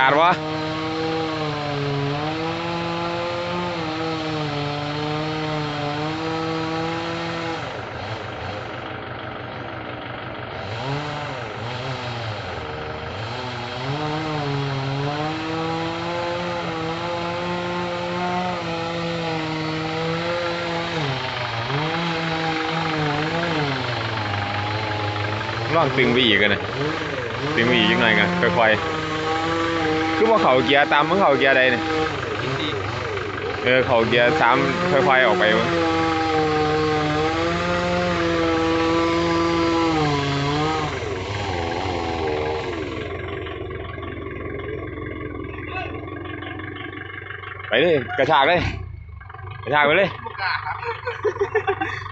กาศวะลองตึงไปอีกกันนะตึงไปอีกยังไงกันค่อยๆคือ ว่าเขาเกียร์ตามมันเขาเกียร์ใดเนี่ยเออเขาเกียร์สามค่อยๆออกไปเว้ยไปเลยกระชากเลยกระชากไปเลย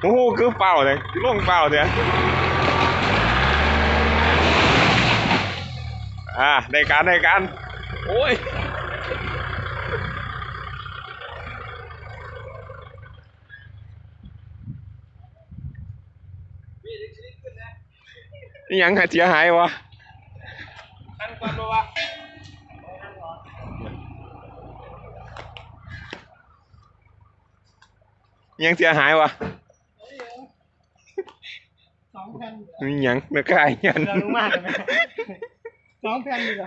โอ้โหคือเปล่าเลยล่วงเปล่าเนี่ยอ่าได้การได้การ โอ้ยนี่ยังหาเสียหายวะอันก่อนบ่วะยังเสียหายวะสองแผ่นนี่ยังนักกายยันเรารู้มากเลยไหมสองแผ่นอยู่แล้